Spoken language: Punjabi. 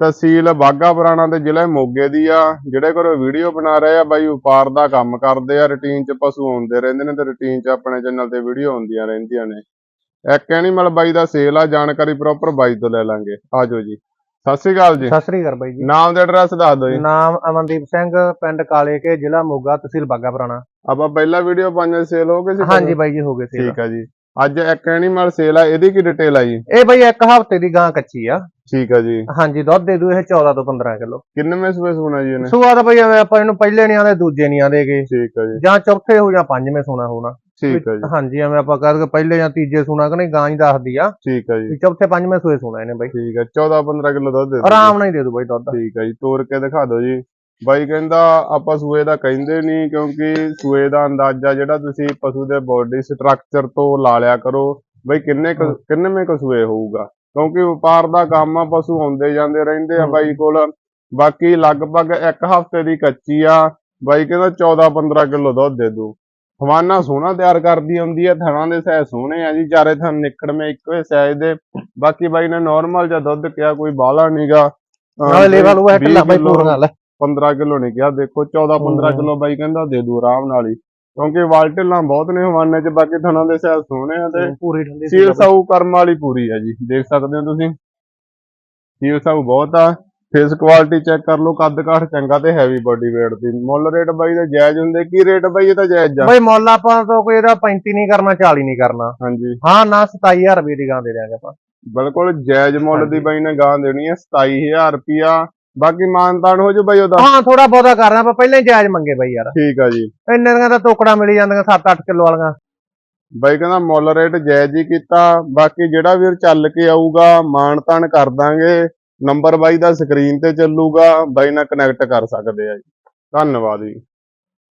ਤਹਿਸੀਲ ਬਾਗਾ ਪੁਰਾਣਾ ਤੇ ਜ਼ਿਲ੍ਹਾ ਮੋਗੇ ਦੀ ਆ ਜਿਹੜੇ ਕੋਲ ਵੀਡੀਓ ਬਣਾ ਰਹੇ ਆ ਬਾਈ ਵਪਾਰ ਦਾ ਕੰਮ ਕਰਦੇ ਆ ਰੁਟੀਨ 'ਚ ਪਸ਼ੂ ਆਉਂਦੇ ਰਹਿੰਦੇ ਨੇ ਤੇ ਰੁਟੀਨ 'ਚ ਆਪਣੇ ਚੈਨਲ ਤੇ ਵੀਡੀਓ ਆਉਂਦੀਆਂ ਰਹਿੰਦੀਆਂ ਨੇ। ਇੱਕ ਐਨੀਮਲ ਬਾਈ ਦਾ ਸੇਲ ਆ ਜਾਣਕਾਰੀ ਪ੍ਰੋਪਰ ਬਾਈ ਤੋਂ ਲੈ ਲਾਂਗੇ। ਆਜੋ ਜੀ। ਸਤਿ ਸ਼੍ਰੀ ਅਕਾਲ ਜੀ। ਸਤਿ ਸ੍ਰੀ ਅਕਾਲ ਬਾਈ ਜੀ। ਨਾਮ ਤੇ ਐਡਰੈਸ ਦੱਸ ਦਿਓ ਜੀ। ਨਾਮ ਅਮਨਦੀਪ ਸਿੰਘ ਪਿੰਡ ਕਾਲੇ ਕੇ ਜ਼ਿਲ੍ਹਾ ਮੋਗਾ ਤਹਿਸੀਲ ਬਾਗਾ ਪੁਰਾਣਾ। ਆਪਾਂ ਪਹਿਲਾ ਵੀਡੀਓ ਪਾਈਆਂ ਸੇਲ ਹੋ ਗਈ ਸੀ ਹਾਂਜੀ ਬਾਈ ਜੀ ਹੋ ਗਏ ਸੀ ਠੀਕ ਆ ਜੀ। ਅੱਜ ਇੱਕ ਐਨੀਮਲ ਸੇਲ ਆ ਇਹਦੀ ਕੀ ਡਿਟੇਲ ਆ ਜੀ? ਇਹ ਬਾਈ ਇੱਕ ਹਫ਼ਤੇ ਦੀ ਗਾਂ ਕੱਚੀ ਆ। ਠੀਕ ਆ ਜੀ। ਹਾਂਜੀ ਦੁੱਧ ਦੇ ਦੂ ਇਹ 14 ਤੋਂ 15 ਕਿਲੋ। ਕਿੰਨਵੇਂ ਸੂਏ ਸੁਣਾ ਜੀ ਇਹਨੇ? ਸੂਆ ਤਾਂ ਬਾਈ ਐਵੇਂ ਆਪਾਂ ਇਹਨੂੰ ਪਹਿਲੇ ਨਹੀਂ ਆਂਦੇ ਦੂਜੇ ਨਹੀਂ ਆਂਦੇਗੇ ਠੀਕ ਆ ਜੀ। ਜਾਂ ਚੌਥੇ ਹੋ ਜਾਂ ਪੰਜਵੇਂ ਸੋਨਾ ਹੋਣਾ। ਠੀਕ ਆ ਜੀ। ਹਾਂਜੀ ਐਵੇਂ ਆਪਾਂ ਕਹ ਪਹਿਲੇ ਜਾਂ ਤੀਜੇ ਸੋਨਾ ਕਿ ਨਹੀਂ ਗਾਂ ਹੀ ਦੱਸਦੀ ਆ। ਠੀਕ ਆ ਜੀ। ਚੌਥੇ ਪੰਜਵੇਂ ਸੂਏ ਸੋਨਾ ਇਹਨੇ ਬਾਈ। ਠੀਕ ਆ 14 15 ਕਿਲੋ ਦੁੱਧ ਦੇ। ਆਰਾਮ ਨਾਲ ਹੀ ਦੇ ਦੂ ਬਾਈ ਦੁੱਧ। ਠੀਕ ਹੈ ਜੀ ਤੋੜ ਕੇ ਦਿਖਾ ਦਿਓ ਜੀ। ਬਾਈ ਕਹਿੰਦਾ ਆਪਾਂ ਸੂਏ ਦਾ ਕਹਿੰਦੇ ਨਹੀਂ ਕਿਉਂਕਿ ਸੂਏ ਦਾ ਅੰਦਾਜ਼ਾ ਜਿਹੜਾ ਤੁਸੀਂ ਪਸ਼ੂ ਦੇ ਬੋਡੀ ਸਟਰਕਚਰ ਤੋਂ ਲਾ ਲਿਆ ਕਰੋ ਬਈ ਕਿੰਨੇ ਕੁ- ਕਿੰਨਵੇਂ ਕੁ ਸੂਏ ਹੋਊਗਾ। ਕਿਉਂਕਿ ਵਪਾਰ ਦਾ ਕੰਮ ਆ ਪਸ਼ੂ ਆਉਂਦੇ ਜਾਂਦੇ ਰਹਿੰਦੇ ਆ। ਬਾਈ ਕੋਲ। ਬਾਕੀ ਲਗਭਗ ਇੱਕ ਹਫ਼ਤੇ ਦੀ ਕੱਚੀ ਆ ਬਾਈ ਕਹਿੰਦਾ 14 15 ਕਿਲੋ ਦੁੱਧ ਦੇ ਦੂ ਹਵਾਨਾ ਸੋਹਣਾ ਤਿਆਰ ਕਰਦੀ ਹੁੰਦੀ ਆ ਥਣਾ ਦੇ ਸਾਇਜ਼ ਸੋਹਣੇ ਆ ਜੀ ਚਾਰੇ ਥਣ ਨਿਕੜਵੇਂ ਇੱਕੋ ਹੀ ਸਾਈਜ਼ ਦੇ। ਬਾਕੀ ਬਾਈ ਨੇ ਨਾਰਮਲ ਜਿਹਾ ਦੁੱਧ ਕਿਹਾ ਕੋਈ ਬਾਹਲਾ ਨਹੀਂਗਾ ਨਾਲੇ ਲੈਵਲ ਉਹ ਹੈ ਢਿੱਲਾ ਬਾਈ ਪੂਰਾ ਲੈ। 15 ਕਿਲੋ ਨਹੀਂ ਕਿਹਾ ਦੇਖੋ 14 15 ਹਮ। ਕਿਲੋ ਬਾਈ ਕਹਿੰਦਾ ਦੇ ਦੂ ਆਰਾਮ ਨਾਲ ਹੀ। ਕਿਉਂਕਿ ਵਾਲਟਿਲਾਂ ਬਹੁਤ ਨੇ ਹਵਾਨੇ ਚ ਬਾਕੀ ਥਣਾ ਦੇ ਸਾਇਜ਼ ਸੋਹਣੇ ਆ ਤੇ ਪੂਰੀ ਠੰਡੀ ਸੀਲ ਸਾਊ ਕਰਮ ਵਾਲੀ ਪੂਰੀ ਆ ਜੀ ਦੇਖ ਸਕਦੇ ਹੋ ਤੁਸੀਂ। ਸੀਲ ਸਾਊ ਬਹੁਤ ਆ ਫੇਸ ਕੁਆਲਿਟੀ ਚੈੱਕ ਕਰ ਲਓ ਕੱਦ ਕਾਠ ਚੰਗਾ ਤੇ ਹੈਵੀ ਬਾਡੀ weight ਦੀ। ਮੁੱਲ ਰੇਟ ਬਾਈ ਦਾ ਜਾਇਜ਼ ਹੁੰਦੇ ਕੀ ਰੇਟ ਬਾਈ ਇਹ ਤਾਂ ਜਾਇਜ਼ ਆ? ਬਾਈ ਮੁੱਲ ਆਪਾਂ ਤੋਂ ਕੋਈ ਇਹਦਾ 35 ਨਹੀਂ ਕਰਨਾ 40 ਨਹੀਂ ਕਰਨਾ। ਹਾਂਜੀ। ਹਾਂ ਨਾ 27000 ਰੁਪਏ ਦੀ ਗਾਂ ਦੇ ਦਿਆਂਗੇ ਆਪਾਂ। ਬਿਲਕੁਲ ਜਾਇਜ਼ ਮੁੱਲ ਦੀ। ਬਾਈ ਨੇ ਗਾਂ ਦੇਣੀ ਆ 27000 ਰੁਪਿਆ ਬਾਕੀ ਮਾਨਤਾਨ ਹੋ ਜੂ ਬਾਈ ਉਹਦਾ। ਹਾਂ ਥੋੜਾ ਬਹੁਤਾ ਕਰਨਾ ਆਪਾਂ ਪਹਿਲਾਂ ਹੀ ਜਾਇਜ਼ ਮੰਗੇ ਬਾਈ ਯਾਰ। ਠੀਕ ਆ ਜੀ। ਇੰਨੇ ਦੀਆਂ ਤਾਂ ਟੋਕੜਾ ਮਿਲੀ ਜਾਂਦੀਆਂ 7-8 ਕਿਲੋ ਵਾਲੀਆਂ। ਬਾਈ ਕਹਿੰਦਾ ਮੁੱਲ ਰੇਟ ਜਾਇਜ਼ ਹੀ ਕੀਤਾ ਬਾਕੀ ਜਿਹੜਾ ਵੀਰ ਚੱਲ ਕੇ ਆਊਗਾ ਮਾਨਤਾਨ ਕਰ ਦਾਂਗੇ ਨੰਬਰ ਬਾਈ ਦਾ ਸਕਰੀਨ ਤੇ ਚੱਲੂਗਾ ਬਾਈ ਨਾਲ ਕਨੈਕਟ ਕਰ ਸਕਦੇ ਆ ਜੀ। ਧੰਨਵਾਦ ਜੀ।